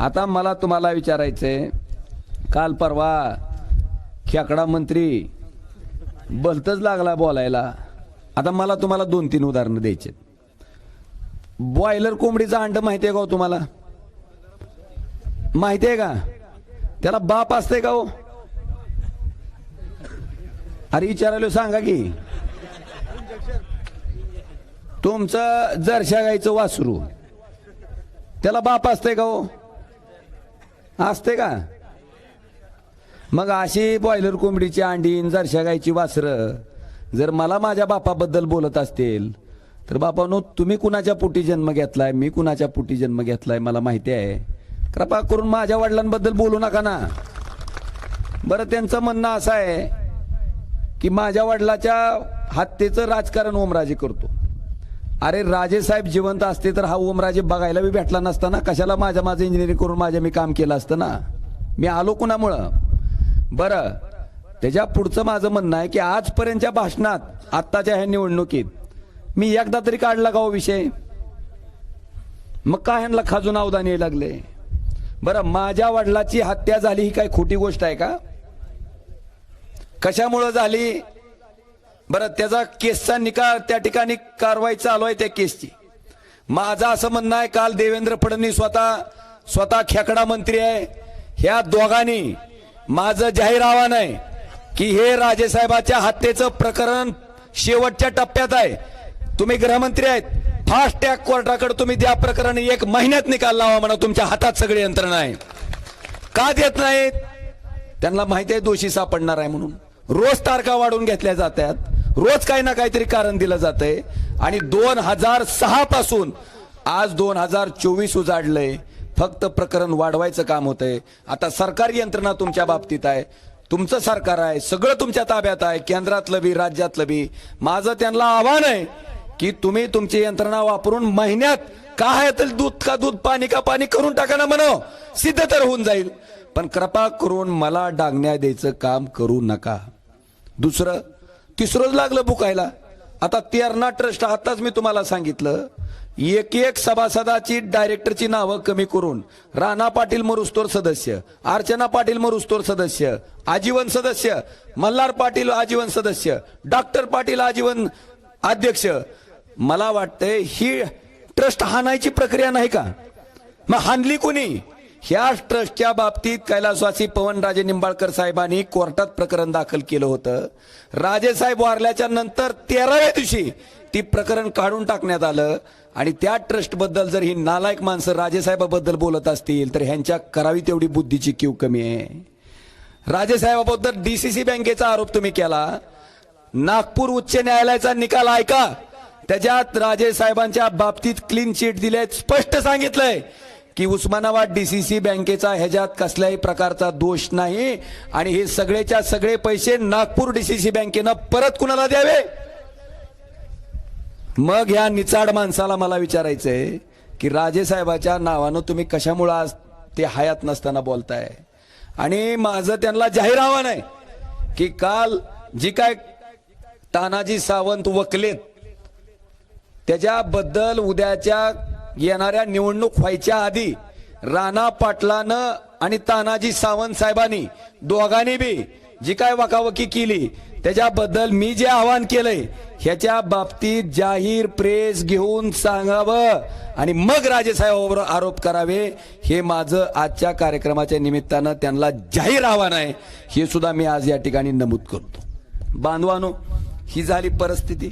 आता मला तुम्हाला विचारायचंय काल परवा खेकडा मंत्री बलतच लागला बोलायला. आता मला तुम्हाला दोन तीन उदाहरणं द्यायचे बॉयलर कोंबडीचं अंड माहिती आहे का हो तुम्हाला? माहिती आहे का? त्याला बाप असते का हो? अरे विचारायला सांगा की. तुमचं जरशा गाईचं वासरू त्याला बाप असते का हो? असते का? मग अशी बॉयलर कोंबडीची अंडी जरशा गायची वासरं जर मला माझ्या बापाबद्दल बोलत असतील तर बापानो तुम्ही कुणाच्या पोटी जन्म घेतलाय? मी कुणाच्या पोटी जन्म घेतलाय? मला माहिती आहे. कृपा करून माझ्या वडिलांबद्दल बोलू नका ना. बरं त्यांचं म्हणणं असं आहे की माझ्या वडिलाच्या हत्येचं राजकारण ओमराजे करतो. अरे राजे साहेब जिवंत असते तर हा ओमराजे बघायला बी भेटला नसता ना? कशाला माझ्या माझं इंजिनिअरिंग करून माझ्या मी काम केलं असतं ना? मी आलो कुणामुळं? बरं. त्याच्या पुढचं माझं म्हणणं आहे की आजपर्यंतच्या भाषणात आत्ताच्या ह्या निवडणुकीत मी एकदा तरी काढला का हो विषय? मग का ह्यांना खाजून अवधान यायला लागले? बरं माझ्या वडिलाची हत्या झाली ही काय खोटी गोष्ट आहे का? कशामुळं झाली? बरं त्याचा केसचा निकाल त्या ठिकाणी कारवाई चालू आहे त्या केसची. माझं असं म्हणणं आहे काल देवेंद्र फडणवीस स्वतः स्वतः खेकडा मंत्री आहे. ह्या दोघांनी माझं जाहीर आव्हान आहे की हे राजेसाहेबाच्या हत्येचं प्रकरण शेवटच्या टप्प्यात आहे. तुम्ही गृहमंत्री आहेत फास्ट टॅग कोर्टाकडे तुम्ही त्या प्रकरणी एक महिन्यात निकाल लावा म्हणा तुमच्या हातात सगळी यंत्रणा आहे. का देत नाहीत? त्यांना माहिती आहे दोषी सापडणार आहे म्हणून. रोज तारखा वाढवून घेतल्या जातात. रोज काही ना काहीतरी कारण दिलं जातंय. आणि दोन हजार सहा पासून आज दोन हजार चोवीस उजाडलंय. फक्त प्रकरण वाढवायचं काम होतंय. आता सरकारी यंत्रणा तुमच्या बाबतीत आहे. तुमचं सरकार आहे. सगळं तुमच्या ताब्यात आहे. केंद्रातलं बी राज्यातलं बी. माझं त्यांना आव्हान आहे की तुम्ही तुमची यंत्रणा वापरून महिन्यात काय आहे दूध का दूध पाणी का पाणी करून टाका ना म्हणो सिद्ध तर होऊन जाईल. पण कृपा करून मला डागण्या द्यायचं काम करू नका. दुसरं तिसरंच लागलं बुकायला. आता तेरणा ट्रस्ट आताच मी तुम्हाला सांगितलं एक एक सभासदाची डायरेक्टरची नावं कमी करून राणा पाटील मरुस्तोर सदस्य अर्चना पाटील मरुस्तोर सदस्य आजीवन सदस्य मल्हार पाटील आजीवन सदस्य डॉक्टर पाटील आजीवन अध्यक्ष. मला वाटतंय ही ट्रस्ट हाणायची प्रक्रिया नाही का? मग हानली कोणी? ह्या ट्रस्टच्या बाबतीत कैलासवासी पवनराजे निंबाळकर साहेबांनी कोर्टात प्रकरण दाखल केलं होतं. राजेसाहेब वारल्याच्या नंतर तेराव्या दिवशी ती प्रकरण काढून टाकण्यात आलं. आणि त्या ट्रस्टबद्दल जर ही नालायक माणसं राजेसाहेबाबद्दल बोलत असतील तर ह्यांच्या करावी तेवढी बुद्धीची क्यू कमी आहे. राजेसाहेबाबद्दल डी सी सी बँकेचा आरोप तुम्ही केला. नागपूर उच्च न्यायालयाचा निकाल ऐका. त्याच्यात राजेसाहेबांच्या बाबतीत क्लीन चिट दिले स्पष्ट सांगितलंय. की उस्मानाबाद डी सी सी बँकेचा ह्याच्यात कसल्याही प्रकारचा दोष नाही आणि हे सगळेच्या सगळे पैसे नागपूर डी सी सी बँकेनं परत कुणाला द्यावे? मग ह्या निचाड माणसाला मला विचारायचंय की राजे साहेबाच्या नावानं तुम्ही कशामुळं आज ते हयात नसताना बोलताय? आणि माझं त्यांना जाहीर आव्हान आहे की काल जी काय तानाजी सावंत वकलेत त्याच्याबद्दल उद्याच्या येणाऱ्या निवडणूक व्हायच्या आधी राणा पाटलानं आणि तानाजी सावंत साहेबांनी दोघांनी बी जी काय वकावकी केली त्याच्याबद्दल मी जे आवाहन केलंय ह्याच्या बाबतीत जाहीर प्रेस घेऊन सांगावं आणि मग राजेसाहेबांवर आरोप करावे हे माझं आजच्या कार्यक्रमाच्या निमित्तानं त्यांना जाहीर आव्हान आहे. हे सुद्धा मी आज या ठिकाणी नमूद करतो. बांधवानो ही झाली परिस्थिती.